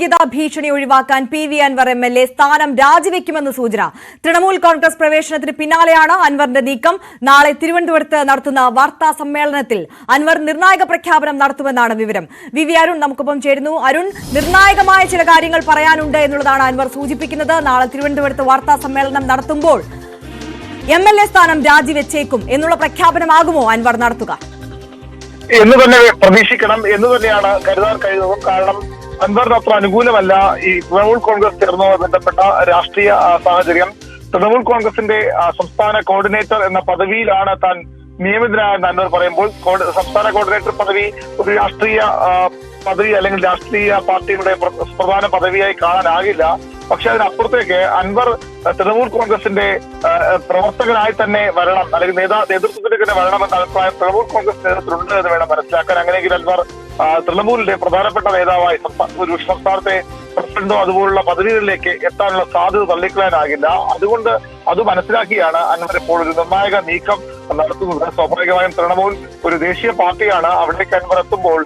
അയോഗ്യതാ ഭീഷണി ഒഴിവാക്കാൻ P V Anwar M L A സ്ഥാനം രാജിവെക്കുമെന്ന് സൂചന. തൃണമൂൽ കോൺഗ്രസ് പ്രവേശനത്തിന് പിന്നാലെയാണ് അൻവറിന്റെ നീക്കം. നാളെ തിരുവനന്തപുരത്ത് നടത്തുന്ന വാർത്താ സമ്മേളനത്തിൽ അൻവർ നിർണായക പ്രഖ്യാപനം നടത്തുമെന്നാണ് വിവരം. വി വി അരുൺ നമുക്കൊപ്പം ചേരുന്നു. അരുൺ നിർണായകമായ ചില കാര്യങ്ങൾ പറയാനുണ്ട് എന്നുള്ളതാണ് അൻവർ സൂചിപ്പിക്കുന്നത്. നാളെ തിരുവനന്തപുരത്ത് വാർത്താ സമ്മേളനം നടത്തുമ്പോൾ എം എൽ എ സ്ഥാനം രാജിവെച്ചേക്കും എന്നുള്ള പ്രഖ്യാപനമാകുമോ അൻവർ നടത്തുക? എന്ന് തന്നെ പ്രതീക്ഷിക്കണം. എന്ന് തന്നെയാണ് കരുതാൻ കഴിയുന്നതും. കാരണം അൻവറിന് അത്ര അനുകൂലമല്ല. ഈ തൃണമൂൽ കോൺഗ്രസ് ചേർന്നുമായി ബന്ധപ്പെട്ട രാഷ്ട്രീയ സാഹചര്യം. തൃണമൂൽ കോൺഗ്രസിന്റെ സംസ്ഥാന കോർഡിനേറ്റർ എന്ന പദവിയിലാണ് താൻ നിയമിതനായെന്ന് അൻവർ പറയുമ്പോൾ സംസ്ഥാന കോർഡിനേറ്റർ പദവി ഒരു രാഷ്ട്രീയ പദവി അല്ലെങ്കിൽ രാഷ്ട്രീയ പാർട്ടിയുടെ പ്ര- പ്രധാന പദവിയായി കാണാനാകില്ല. പക്ഷെ അതിനപ്പുറത്തേക്ക് അൻവർ തൃണമൂൽ കോൺഗ്രസിന്റെ പ്രവർത്തകനായി തന്നെ വരണം. അല്ലെങ്കിൽ നേതാ നേതൃത്വത്തിലേക്ക് തന്നെ വരണമെന്ന അഭിപ്രായം തൃണമൂൽ കോൺഗ്രസ് നേതൃത്വത്തിലുണ്ട് എന്ന് വേണം മനസ്സിലാക്കാൻ. അങ്ങനെയെങ്കിൽ അൻവർ തൃണമൂലിന്റെ പ്രധാനപ്പെട്ട നേതാവായി ഒരു സംസ്ഥാനത്തെ പ്രസിഡന്റോ അതുപോലുള്ള പദവികളിലേക്ക് എത്താനുള്ള സാധ്യത തള്ളിക്കളയാനാകില്ല. അതുകൊണ്ട് അത് മനസ്സിലാക്കിയാണ് അൻവർ ഇപ്പോൾ ഒരു നിർണായക നീക്കം നടത്തുന്നത്. സ്വാഭാവികമായും തൃണമൂൽ ഒരു ദേശീയ പാർട്ടിയാണ്. അവിടേക്ക് അൻവർ എത്തുമ്പോൾ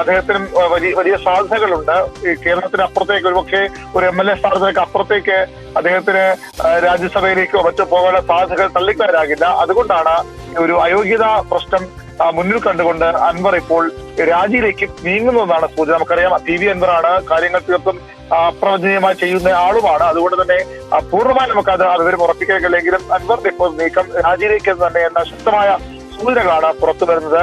അദ്ദേഹത്തിനും വലിയ വലിയ സാധ്യതകളുണ്ട്. കേരളത്തിന് അപ്പുറത്തേക്ക് ഒരുപക്ഷെ ഒരു എം എൽ എ സ്ഥാനത്തേക്ക് അപ്പുറത്തേക്ക് അദ്ദേഹത്തിന് രാജ്യസഭയിലേക്കോ മറ്റോ പോകാനുള്ള സാധ്യതകൾ തള്ളിക്കളയാനാകില്ല. അതുകൊണ്ടാണ് ഒരു അയോഗ്യതാ പ്രശ്നം മുന്നിൽ കണ്ടുകൊണ്ട് അൻവർ ഇപ്പോൾ രാജിയിലേക്ക് നീങ്ങുന്നതെന്നാണ് സൂചന. നമുക്കറിയാം പി വി അൻവറാണ് കാര്യങ്ങൾ തീർത്തും പ്രവചനീയമായി ചെയ്യുന്ന ആളുമാണ്. അതുകൊണ്ട് തന്നെ പൂർണമായി നമുക്ക് അത് വിവരം ഉറപ്പിക്കാൻ കഴിയില്ലെങ്കിലും അൻവറിന്റെ ഇപ്പോൾ നീക്കം രാജിയിലേക്ക് തന്നെ എന്ന ശക്തമായ സൂചനകളാണ് പുറത്തു വരുന്നത്.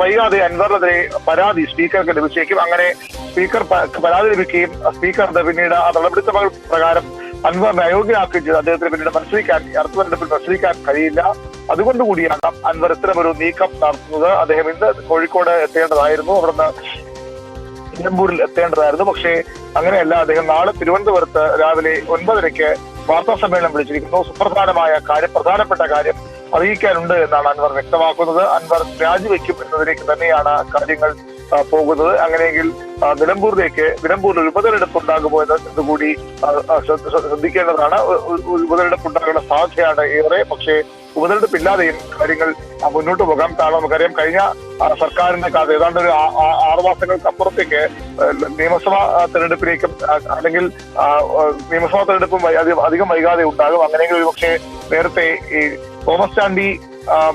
വൈകാതെ അൻവറിനെതിരെ പരാതി സ്പീക്കർക്ക് ലഭിച്ചേക്കും. അങ്ങനെ സ്പീക്കർ പരാതി ലഭിക്കുകയും സ്പീക്കർ പിന്നീട് ആ നടപടിക്രമങ്ങൾ പ്രകാരം അൻവറിനെ അയോഗ്യനാക്കുകയും ചെയ്ത്. അദ്ദേഹത്തിന് പിന്നീട് മത്സരിക്കാൻ അടുത്ത തെരഞ്ഞെടുപ്പിൽ മത്സരിക്കാൻ കഴിയില്ല. അതുകൊണ്ട് കൂടിയാണ് അൻവർ ഇത്തരമൊരു നീക്കം നടത്തുന്നത്. അദ്ദേഹം ഇന്ന് കോഴിക്കോട് എത്തേണ്ടതായിരുന്നു. അവിടുന്ന് നിലമ്പൂരിൽ എത്തേണ്ടതായിരുന്നു. പക്ഷേ അങ്ങനെയല്ല അദ്ദേഹം നാളെ തിരുവനന്തപുരത്ത് രാവിലെ ഒൻപതരയ്ക്ക് വാർത്താ സമ്മേളനം വിളിച്ചിരിക്കുന്നു. സുപ്രധാനമായ കാര്യം പ്രധാനപ്പെട്ട കാര്യം അറിയിക്കാനുണ്ട് എന്നാണ് അൻവർ വ്യക്തമാക്കുന്നത്. അൻവർ രാജിവെക്കും എന്നതിലേക്ക് തന്നെയാണ് കാര്യങ്ങൾ പോകുന്നത്. അങ്ങനെയെങ്കിൽ നിലമ്പൂരിലേക്ക് നിലമ്പൂരിൽ ഒരു ഉപതെരഞ്ഞെടുപ്പ് ഉണ്ടാകുമോ എന്ന് കൂടി ശ്രദ്ധിക്കേണ്ടതാണ്. ഒരു ഉപതെരഞ്ഞെടുപ്പ് ഉണ്ടാകേണ്ട സാധ്യതയാണ് ഏറെ. പക്ഷേ ഉപതെരഞ്ഞെടുപ്പ് ഇല്ലാതെയും കാര്യങ്ങൾ മുന്നോട്ട് പോകാം. കാരണം നമുക്കറിയാം കഴിഞ്ഞ സർക്കാരിന്റെ കാലത്ത് ഏതാണ്ട് ഒരു ആറ് മാസങ്ങൾക്ക് അപ്പുറത്തേക്ക് നിയമസഭാ തെരഞ്ഞെടുപ്പിലേക്കും അല്ലെങ്കിൽ നിയമസഭാ തെരഞ്ഞെടുപ്പും അധികം- വൈകാതെ ഉണ്ടാകും. അങ്ങനെയെങ്കിൽ ഒരു പക്ഷേ നേരത്തെ ഈ തോമസ് ചാണ്ടി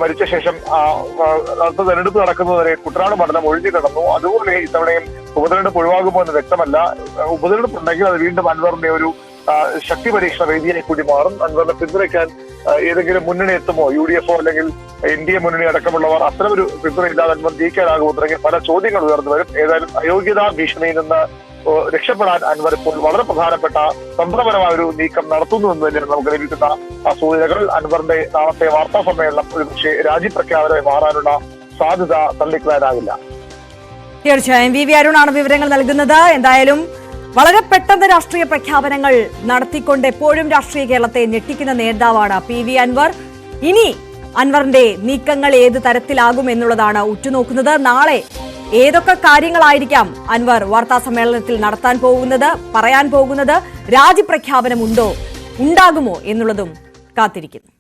മരിച്ച ശേഷം അടുത്ത തെരഞ്ഞെടുപ്പ് നടക്കുന്നതുവരെ കുട്ടനാട് മണ്ഡലം ഒഴിഞ്ഞു കിടന്നു. അതുപോലെ ഇത്തവണയും ഉപതെരഞ്ഞെടുപ്പ് ഒഴിവാകുമോ എന്ന് വ്യക്തമല്ല. ഉപതെരഞ്ഞെടുപ്പ് ഉണ്ടെങ്കിൽ അത് വീണ്ടും അൻവറിന്റെ ഒരു ശക്തി പരീക്ഷണ വേദിയായി കൂടി മാറും. അൻവറിനെ പിന്തുണയ്ക്കാൻ ഏതെങ്കിലും മുന്നണി എത്തുമോ? യു ഡി എഫോ അല്ലെങ്കിൽ എൻ ഡി എ മുന്നണി അടക്കമുള്ളവർ അത്തരമൊരു പിന്തുണയില്ലാതെ അൻവർ ജയിക്കാനാകുമോ തുടങ്ങിയ പല ചോദ്യങ്ങൾ ഉയർന്നു വരും. ഏതായാലും അയോഗ്യതാ ഭീഷണിയിൽ നിന്ന് രക്ഷപ്പെടാൻ അൻവർ ഇപ്പോൾ വളരെ പ്രധാനപ്പെട്ട തന്ത്രപരമായ ഒരു നീക്കം നടത്തുന്നു എന്ന് തന്നെയാണ് നമുക്ക് ലഭിക്കുന്ന സൂചനകൾ. അൻവറിന്റെ നാളത്തെ വാർത്താ സമ്മേളനം ഒരുപക്ഷെ രാജ്യപ്രഖ്യാപനമായി മാറാനുള്ള സാധ്യത തള്ളിക്കളയാനാകില്ല തീർച്ചയായും വി വി അരുണാണ് വിവരങ്ങൾ നൽകുന്നത്. എന്തായാലും വളരെ പെട്ടെന്ന് രാഷ്ട്രീയ പ്രഖ്യാപനങ്ങൾ നടത്തിക്കൊണ്ട് എപ്പോഴും രാഷ്ട്രീയ കേരളത്തെ ഞെട്ടിക്കുന്ന നേതാവാണ് പി വി അൻവർ. ഇനി അൻവറിന്റെ നീക്കങ്ങൾ ഏത് തരത്തിലാകും എന്നുള്ളതാണ് ഉറ്റുനോക്കുന്നത്. നാളെ ഏതൊക്കെ കാര്യങ്ങളായിരിക്കാം അൻവർ വാർത്താ സമ്മേളനത്തിൽ നടത്താൻ പോകുന്നത് പറയാൻ പോകുന്നത് രാജിപ്രഖ്യാപനമുണ്ടോ ഉണ്ടാകുമോ എന്നുള്ളതും കാത്തിരിക്കുന്നു.